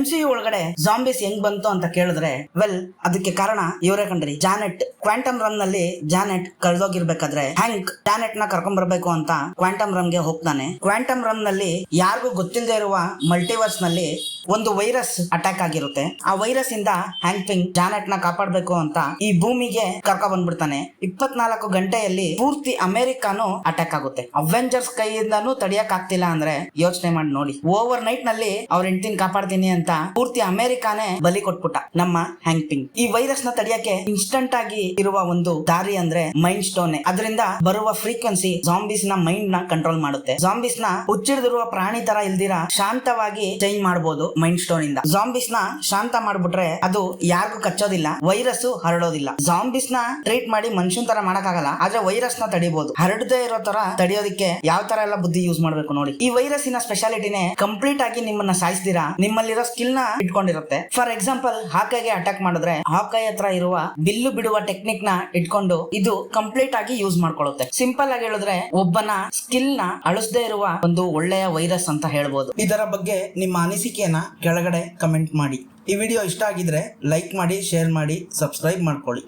M C ಒಳಗಡೆ ಜಾಂಬಿಸ್ ಹೆಂಗ್ ಬಂತು ಅಂತ ಕೇಳಿದ್ರೆ ವೆಲ್ ಅದಕ್ಕೆ ಕಾರಣ ಇವರೇ ಕಂಡ್ರಿ. ಜಾನೆಟ್ ಕ್ವಾಂಟಮ್ ರನ್ನಲ್ಲಿ ಜಾನೆಟ್ ಕಳ್ದೋಗಿರ್ಬೇಕಾದ್ರೆ ಹ್ಯಾಂಕ್ ಜಾನೆಟ್ನ ಕರ್ಕೊಂಡ್ ಬರ್ಬೇಕು ಅಂತ ಕ್ವಾಂಟಮ್ ರನ್ಗೆ ಹೋಗ್ತಾನೆ. ಕ್ವಾಂಟಮ್ ರನ್ನಲ್ಲಿ ಯಾರಿಗೂ ಗೊತ್ತಿಲ್ಲದೆ ಇರುವ ಮಲ್ಟಿವರ್ಸ್ನಲ್ಲಿ ಒಂದು ವೈರಸ್ ಅಟ್ಯಾಕ್ ಆಗಿರುತ್ತೆ. ಆ ವೈರಸ್ ಇಂದ ಹ್ಯಾಂಗ್ಪಿಂಗ್ ಜಾನೆಟ್ನ ಕಾಪಾಡಬೇಕು ಅಂತ ಈ ಭೂಮಿಗೆ ಕರ್ಕ ಬಂದ್ಬಿಡ್ತಾನೆ. ಇಪ್ಪತ್ನಾಲ್ಕು ಗಂಟೆಯಲ್ಲಿ ಪೂರ್ತಿ ಅಮೆರಿಕಾನು ಅಟ್ಯಾಕ್ ಆಗುತ್ತೆ. ಅವೆಂಜರ್ಸ್ ಕೈಯಿಂದಾನು ತಡಿಯಕ್ ಆಗ್ತಿಲ್ಲ ಅಂದ್ರೆ ಯೋಚನೆ ಮಾಡಿ ನೋಡಿ. ಓವರ್ ನೈಟ್ನಲ್ಲಿ ಅವ್ರ ಹೆಂಡತಿನ ಕಾಪಾಡ್ತೀನಿ ಅಂತ ಪೂರ್ತಿ ಅಮೆರಿಕಾನೇ ಬಲಿ ಕೊಟ್ಬಿಟ್ಟ ನಮ್ಮ ಹ್ಯಾಂಗ್ಪಿಂಗ್. ಈ ವೈರಸ್ನ ತಡಿಯಕ್ಕೆ ಇನ್ಸ್ಟಂಟ್ ಆಗಿ ಇರುವ ಒಂದು ದಾರಿ ಅಂದ್ರೆ ಮೈಂಡ್ ಸ್ಟೋನ್ ಅದರಿಂದ ಬರುವ ಫ್ರೀಕ್ವೆನ್ಸಿ ಜಾಂಬಿಸ್ನ ಮೈಂಡ್ನ ಕಂಟ್ರೋಲ್ ಮಾಡುತ್ತೆ. ಜಾಂಬಿಸ್ನ ಹುಚ್ಚಿಡಿದಿರುವ ಪ್ರಾಣಿ ತರ ಇಲ್ದಿರ ಶಾಂತವಾಗಿ ಚೇಂಜ್ ಮಾಡಬಹುದು ಮೈಂಡ್ ಸ್ಟೋನ್ ಇಂದ. ಜಾಂಬಿಸ್ನ ಶಾಂತ ಮಾಡ್ಬಿಟ್ರೆ ಅದು ಯಾರಿಗೂ ಕಚ್ಚೋದಿಲ್ಲ ವೈರಸ್ ಹರಡೋದಿಲ್ಲ. ಜಾಂಬಿಸ್ನ ಟ್ರೀಟ್ ಮಾಡಿ ಮನುಷ್ಯನ್ ತರ ಮಾಡಕ್ಕಾಗಲ್ಲ, ಆದ್ರೆ ವೈರಸ್ನ ತಡಿಬಹುದು ಹರಡದೇ ಇರೋ ತರ ತಡಿಯೋದಕ್ಕೆ ಯಾವ ತರ ಎಲ್ಲ ಬುದ್ಧಿ ಯೂಸ್ ಮಾಡ್ಬೇಕು ನೋಡಿ. ಈ ವೈರಸ್ನ ಸ್ಪೆಷಾಲಿಟಿನೇ ಕಂಪ್ಲೀಟ್ ಆಗಿ ನಿಮ್ಮನ್ನ ಸಾಯಿಸ್ತೀರಾ? ನಿಮ್ಮಲ್ಲಿರೋ ಸ್ಕಿಲ್ನ ಇಟ್ಕೊಂಡಿರುತ್ತೆ. ಫಾರ್ ಎಕ್ಸಾಂಪಲ್ ಹಾಕೈಗೆ ಅಟ್ಯಾಕ್ ಮಾಡಿದ್ರೆ ಹಾಕೈ ಹತ್ರ ಇರುವ ಬಿಲ್ಲು ಬಿಡುವ ಟೆಕ್ನಿಕ್ನ ಇಟ್ಕೊಂಡು ಇದು ಕಂಪ್ಲೀಟ್ ಆಗಿ ಯೂಸ್ ಮಾಡ್ಕೊಳ್ಳುತ್ತೆ. ಸಿಂಪಲ್ ಆಗಿ ಹೇಳಿದ್ರೆ ಒಬ್ಬನ ಸ್ಕಿಲ್ನ ಅಳಿಸದೇ ಇರುವ ಒಂದು ಒಳ್ಳೆಯ ವೈರಸ್ ಅಂತ ಹೇಳ್ಬೋದು. ಇದರ ಬಗ್ಗೆ ನಿಮ್ಮ ಅನಿಸಿಕೆಯನ್ನ ಕೆಳಗಡೆ ಕಮೆಂಟ್ ಮಾಡಿ. ಈ ವಿಡಿಯೋ ಇಷ್ಟ ಆಗಿದ್ರೆ ಲೈಕ್ ಮಾಡಿ ಶೇರ್ ಮಾಡಿ ಸಬ್ಸ್ಕ್ರೈಬ್ ಮಾಡ್ಕೊಳ್ಳಿ.